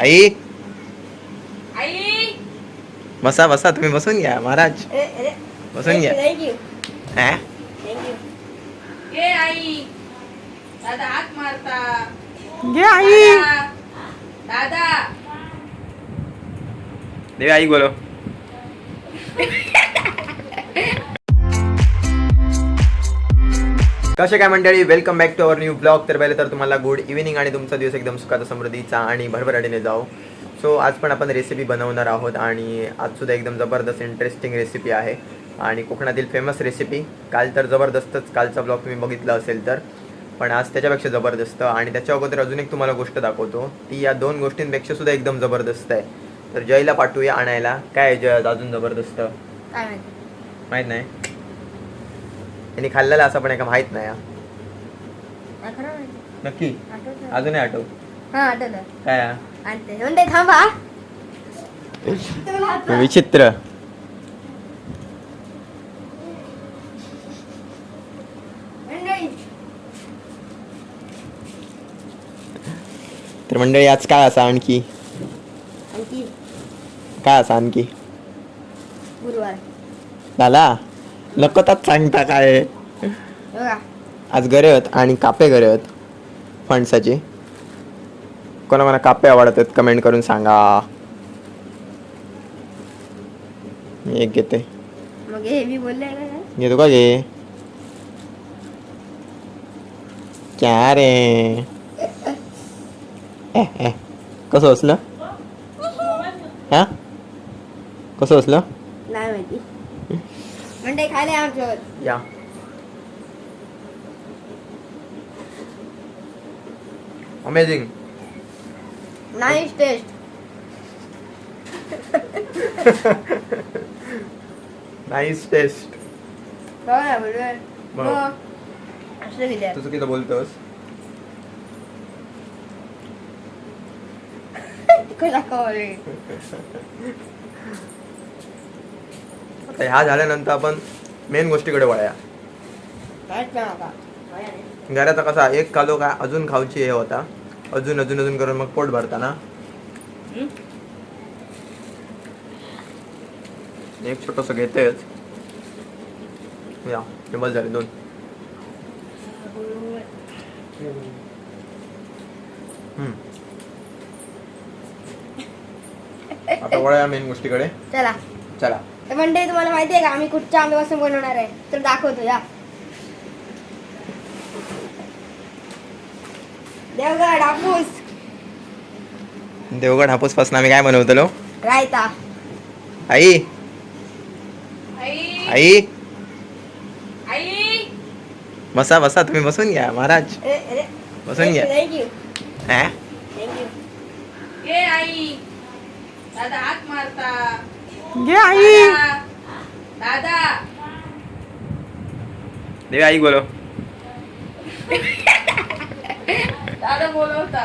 आई. आई. बसा बसा तुम्ही बसून घ्या महाराज. बसून घ्या. हा? आई. दादा हात मारता. घे आई. दादा. दादा. देवी आई बोलो. कसे काय मंडळी? Welcome back to our new blog तर पहिले तर तुम्हाला गुड इव्हिनिंग आणि तुमचा दिवस एकदम सुखाचा समृद्धीचा आणि भरभराटीने जाओ. सो आज पण आपण रेसिपी बनवणार आहोत आणि आज सुद्धा एकदम जबरदस्त इंटरेस्टिंग रेसिपी आहे. आणि कोकणातील फेमस रेसिपी काल तर जबरदस्तच कालचा ब्लॉग तुम्ही बघितला असेल तर. पण आज त्याच्यापेक्षा जबरदस्त आणि त्याच्या अगोदर अजून एक तुम्हाला गोष्ट दाखवतो. ती या दोन गोष्टींपेक्षा सुद्धा एकदम जबरदस्त आहे. तर जयला पाठवूया आणायला. काय जय अजून जबरदस्त? माहीत नाही. त्यांनी खाल्लेला असं पण एका माहीत नाही हा. नक्की. अजूनही आठव. हा आठवलं काय हा? आणते म्हणते थांबा. विचित्र. मंडळी. तर मंडळी आज काय असा आणखी? आणखी? काय असा आणखी? गुरुवार. झाला? लकतात सांगता काय? आज गरे आहेत आणि कापे गरे आहेत फणसाचे. कोणा कोणा कापे आवडतात कमेंट करून सांगा. मी एक घेते? घेतो का घे? क्या रे? ए, ए. कसं असलं हा? कसं असलं नाही माहिती. म्हणजे खाले आमच्यावर. या. Amazing nice taste nice taste बघा ना बरोबर. बरं. मग असं विचार तुझं किती बोलतोस. कसा कळले आता ह्या झाल्यानंतर आपण मेन गोष्टीकडे वळूया. घराचा कसा एक खालो काय अजून खाऊची हे होता. अजून अजून अजून करून मग पोट भरता ना एक छोटस घेतेच. या बस झाले दोन. आता वळूया मेन गोष्टीकडे. चला. चला. तर म्हणजे तुम्हाला माहिती आहे का? आम्ही कुठच्या आंब्यापासून बनवणार आहे? तर दाखवतो या. देवगड हापूस. देवगड हापूसपासून आम्ही काय बनवतलो? रायता. आई. आई. आई. आई. बसा बसा तुम्ही बसून घ्या महाराज. बसून घ्या. थँक्यू हा? आई. दादा हात मारता. घे आई. दादा. देवी आई बोलो दादा बोलवता.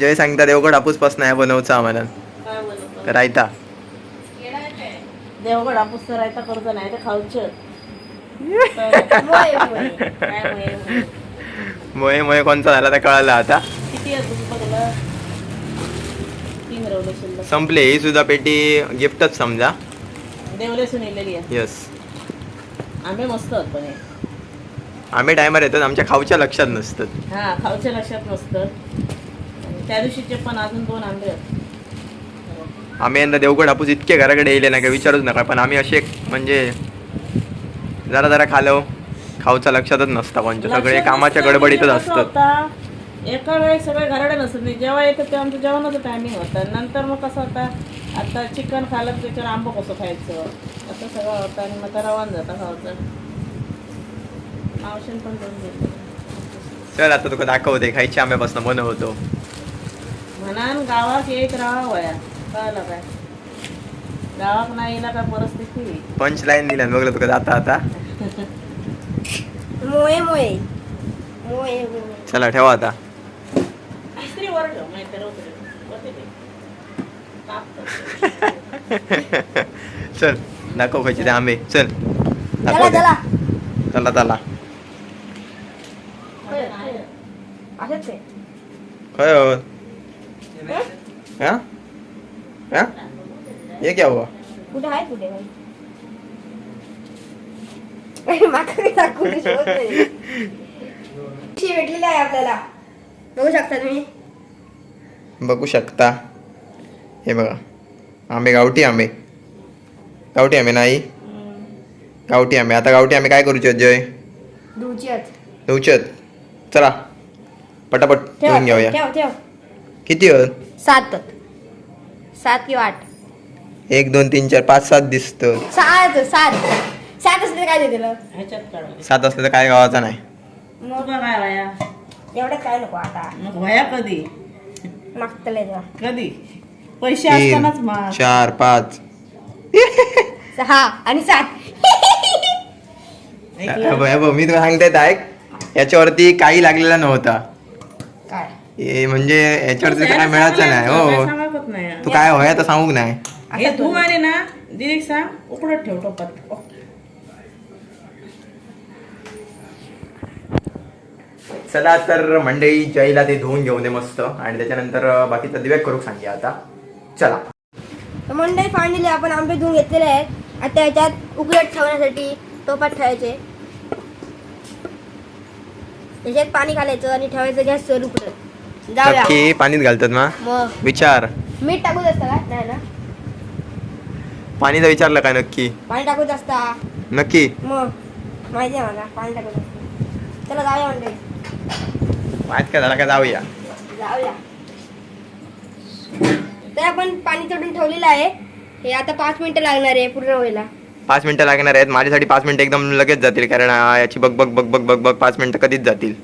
जय सांगता देवगड हापूसपासून आहे बनवचं आम्हाला. रायता. देवगड हापूस करायचा कर्ज नाही ते खाऊचं मोय, मोय. कोणता झाला तर कळालं आता. संपले ही सुद्धा पेटी गिफ्टच समजा. यस आंबे मस्त पण आम्ही टायमर येतात आमच्या खाऊच्या लक्षात नसतात. हा खाऊच्या लक्षात नसतं. आणि त्या दिवशीचे पण अजून दोन आंबे आम्ही यंदा देवगड हापूस इतके घराकडे येले ना काय विचारूच नका. पण आम्ही असे म्हणजे जरा जरा खालो खाऊच्या लक्षातच नसता कोणच्या सगळे कामाच्या गडबडीतच म्हणजे असतात. एका वेळेस सगळे घराडे नसत. नाही जेव्हा येतं तेव्हा आमचं जेवणाचं टायमिंग होतं. नंतर मग कसं होतं आता चिकन तर त्याच्यावर आंबं कसं खायचं? असं सगळं होतं आणि मग तर रवान जातं खावचं मावशीन पण करून घेतलं. चल आता तुका दाखवते खायच्या आंब्यापासून बनवतो. म्हणान गावात एक राहा वया. कळलं काय? नाही परिस्थिती? पंच लाईन दिल्यान बघलं तुका जाता आता मोये मोये मोये मोये चला ठेवा आता. इस्त्री वर ठेव उतरेल. चल दाखव खायचे ते आंबे. चल चला दाखव ते. चला. चला चला. असंच आहे. काय हो? हा? हा? ये क्या हुआ? कुठे आहे कुठे भेटलेली आहे आपल्याला. बघू शकता तुम्ही? बघू शकता. हे बघा. आंबे गावठी आंबे. गावठी आंबे नाही गावठी आंबे. आता गावठी आंबे काय करूचे जय? नऊचत चला. पटापट घेऊन घेऊया. किती हो सात सात किंवा आठ. एक दोन तीन चार पाच सात दिसतं. सात सात. सात असले तर काय ह्याच्यात काढायला सात असलं तर काय गावाचा नाही. मग? तुला काय वया एवढं काय नको आता. मग वया कधी? मागतले तेव्हा. कधी? पैसे असतानाच तीन मग. चार पाच. सहा आणि सात. हे हे मी तुला सांगते ऐक. याच्यावरती काही लागलेला नव्हता. काय? हे म्हणजे याच्यावरती तर काय मिळायचं नाही. हो सांगत नाही. तू काय होया तर सांगूक नाही. हे तू आणि ना दिदी सांग उकडत ठेव टोपात. चला तर मंडळी जयला ते धुवून घेऊन दे मस्त. आणि त्याच्यानंतर बाकीचा दिव्या करू सांगे आता. चला. मंडळी फायनली आपण आंबे धुवून घेतलेले आहेत. आता याच्यात उकळत ठेवण्यासाठी टोपात ठेवायचे. याच्यात पाणी घालायचं आणि ठेवायचं गॅसवर उकळत. जाऊया पाणीत घालतात मग. विचार. मीठ टाकूच असतं का? नाही ना? पाणीचा विचारलं काय नक्की? पाणी टाकूच असता नक्की? मग माहिती आहे मला पाणी टाकूच असतं चला जाऊया मंडळी. माहीत काय झाला का जाऊया. जाऊया. तर आपण पाणी चढून ठेवलेलं आहे. हे आता पाच मिनिटं लागणार आहे पूर्ण व्हायला. पाच मिनिटं लागणार आहेत. माझ्यासाठी पाच मिनिटं एकदम लगेच जातील कारण याची बग बग बग बग बग बग पाच मिनिटं कधीच जातील.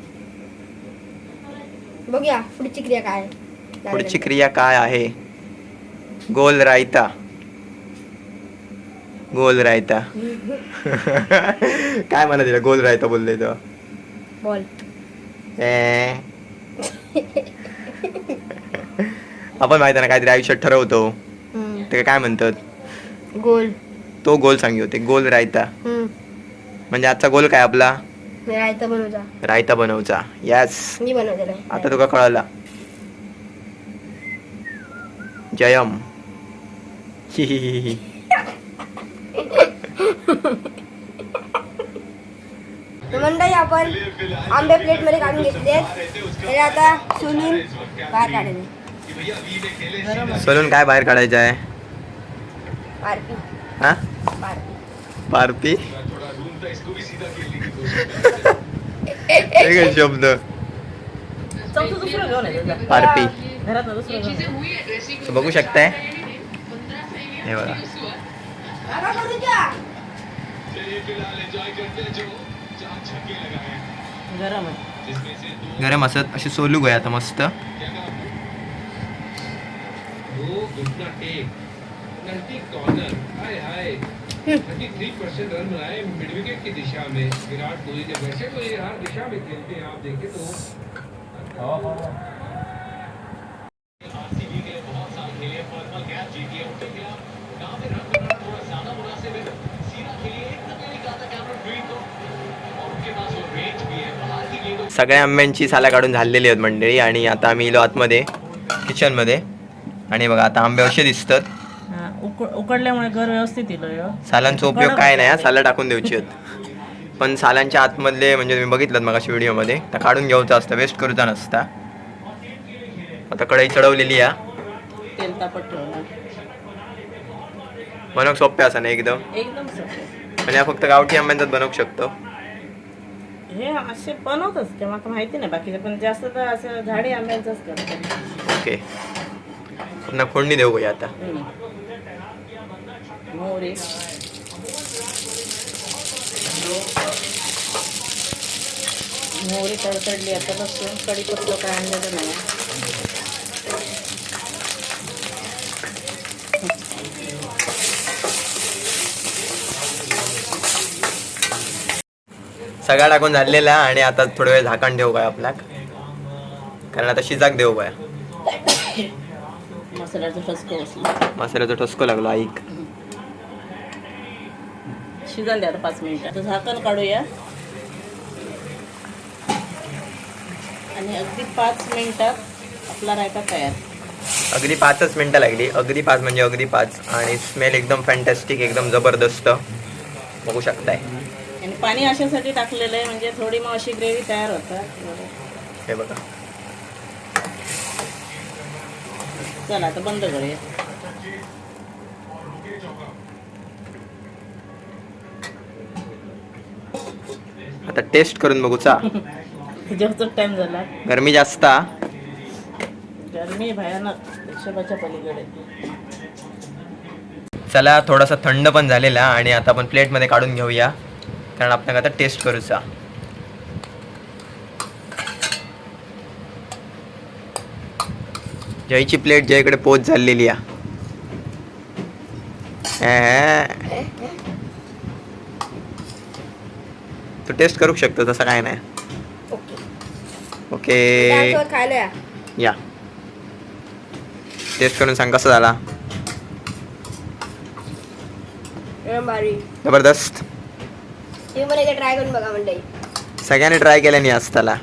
बघूया पुढची क्रिया काय. पुढची क्रिया काय आहे? गोल रायता. गोल रायता. काय म्हणत तिला गोल रायता बोलले तर बोल. आपण माहिती आहे ना काहीतरी आयुष्यात ठरवतो. ते काय म्हणतात? गोल. तो गोल सांगी होते गोल रायता. म्हणजे आजचा गोल काय आपला? रायता बनवजा. रायता बनवचा यस मी बनवलेला. आता तुका कळला. जयम. मंडळी आपण आंबे प्लेटमध्ये काढून घेतले आता सोलून बाहेर काढले. सोलून काय बाहेर काढायचं आहे? पारपी. हा? पारपी. पारपी? एक शब्द. पारपी. बघू शकताय? हे बघा. गरम आहे. गरम असत अशी सोलू गया आता मस्त. 33% रन बनाए मिड विकेट की दिशा में विराट कोहली जब वैसे तो ये हर दिशा में खेलते हैं. आप देखें तो सगळ्या आंब्यांची साला काढून झालेली आहेत मंडळी. आणि आता आम्ही इलो आतमध्ये किचनमध्ये आणि बघा आता आंबे असे दिसतात. उकड उकडल्यामुळे घर व्यवस्थित. सालांचा उपयोग काय नाही हा, साला टाकून द्यायची आहेत. पण सालांच्या आतमधले म्हणजे तुम्ही बघितलं मग व्हिडिओमध्ये तर काढून घ्यायचं असतं वेस्ट करूचा नसता. आता कढई चढवलेली आहे बनवूक सोपे असं ना एकदम. म्हणजे फक्त गावठी आंब्यांचाच बनवू शकतो. हे असे बनवतच ते मला माहिती नाही बाकीचे पण जास्त तर असं झाडी आंब्यांचंच करतो ओके. पुन्हा फोडणी देऊ का आता? हम्म. मोहरी. मोहरी तडतडली आता लसूण कढीपत्ता काय आणलेलं नाही. सगळा टाकून झालेला आणि आता थोडा वेळ झाकण ठेवू काय आपल्याक? कारण आता शिजाक देऊ काय? मसाल्याचं ठसको लागलो ऐक. शिजन द्या आता पाच मिनिटं. झाकण काढूया. आणि अगदी पाच मिनिटात आपला रायता तयार. अगदी पाचच मिनटं लागली. अगदी पाच म्हणजे अगदी पाच. आणि स्मेल एकदम फॅन्टॅस्टिक एकदम जबरदस्त. बघू शकताय. पाणी अशासाठी टाकलेलं आहे म्हणजे थोडी मग अशी ग्रेव्ही तयार होतात. हे बघा. चला आता बंद करूया. आता टेस्ट करून बघूचा जास्त टाइम झाला. गरमी जास्त. गरमी भयानक हिशोबाच्या पलीकडे. चला थोडासा थंड पण झालेला आणि आता आपण प्लेटमध्ये काढून घेऊया. कारण आपल्याला आता टेस्ट करूचा. जयची प्लेट जयकडे पोच झालेली आहे. तू टेस्ट करू शकतो तसं काय नाही. ओके. या. या. टेस्ट करून सांग कसा झाला. जबरदस्त. तुम्ही एकदा ट्राय करून बघा मंडळी. सगळ्यांनी ट्राय केलं नाही आज त्याला.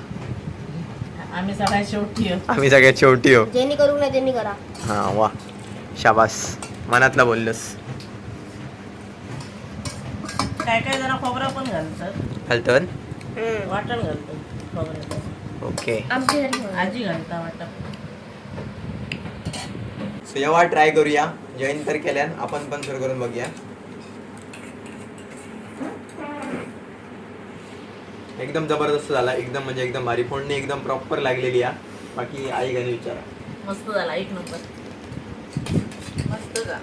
आम्ही सगळ्यात शेवटी आहोत. आम्ही सगळ्यात शेवटी हो ज्यांनी करू ना त्यांनी करा. हा वा. शाबास. मनातला बोललोस. काय काय जरा खोबरं पण घालतात घालतो वाटण घालतात खोबऱ्याचं. ओके. आमची. आजी घालता वाटण. सो जेव्हा ट्राय करूया. जॉईन तर केल्यान आपण पण सुरू करून बघूया. एकदम जबरदस्त झाला. एकदम म्हणजे एकदम भारी. फोडणी एकदम प्रॉपर लागलेली आहे बाकी आई घाली विचारा. मस्त झाला. एक नंबर. मस्त जा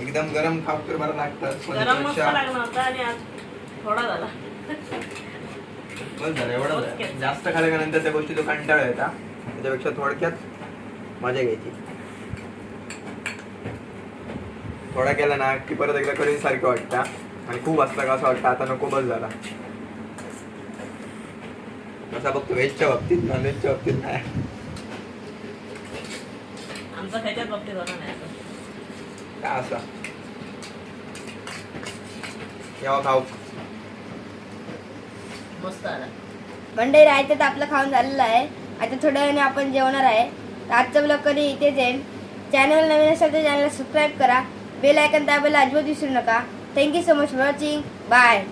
एकदम गरम खापकर बरं लागतं. गरम मस्त लागला होता आणि आज थोडा झाला. बस झालं एवढं झालं. जास्त खाल्यानंतर त्या गोष्टी तो कंटाळा येता त्याच्यापेक्षा थोडक्यात मजा घ्यायची. थोडा केला ना की परत एकदा करीन सारखं वाटतं. आणि खूप असला का असं वाटतं आता नको बस झाला. असा बघतो व्हेजच्या बाबतीत नॉन व्हेजच्या बाबतीत नाही. आमचा बाबतीत नाही असं. का असा? केव्हा खाऊ? मस्त आला. मंडई राहायचं तर आपलं खाऊन झालेलं आहे. आता थोड्या वेळाने आपण जेवणार आहे. तर आजचा ब्लॉग कधी इथेच येईल चॅनल नवीन असेल तर चॅनलला सबस्क्राईब करा. बेल आयकन दाबायला अजिबात विसरू नका. Thank you so much for watching bye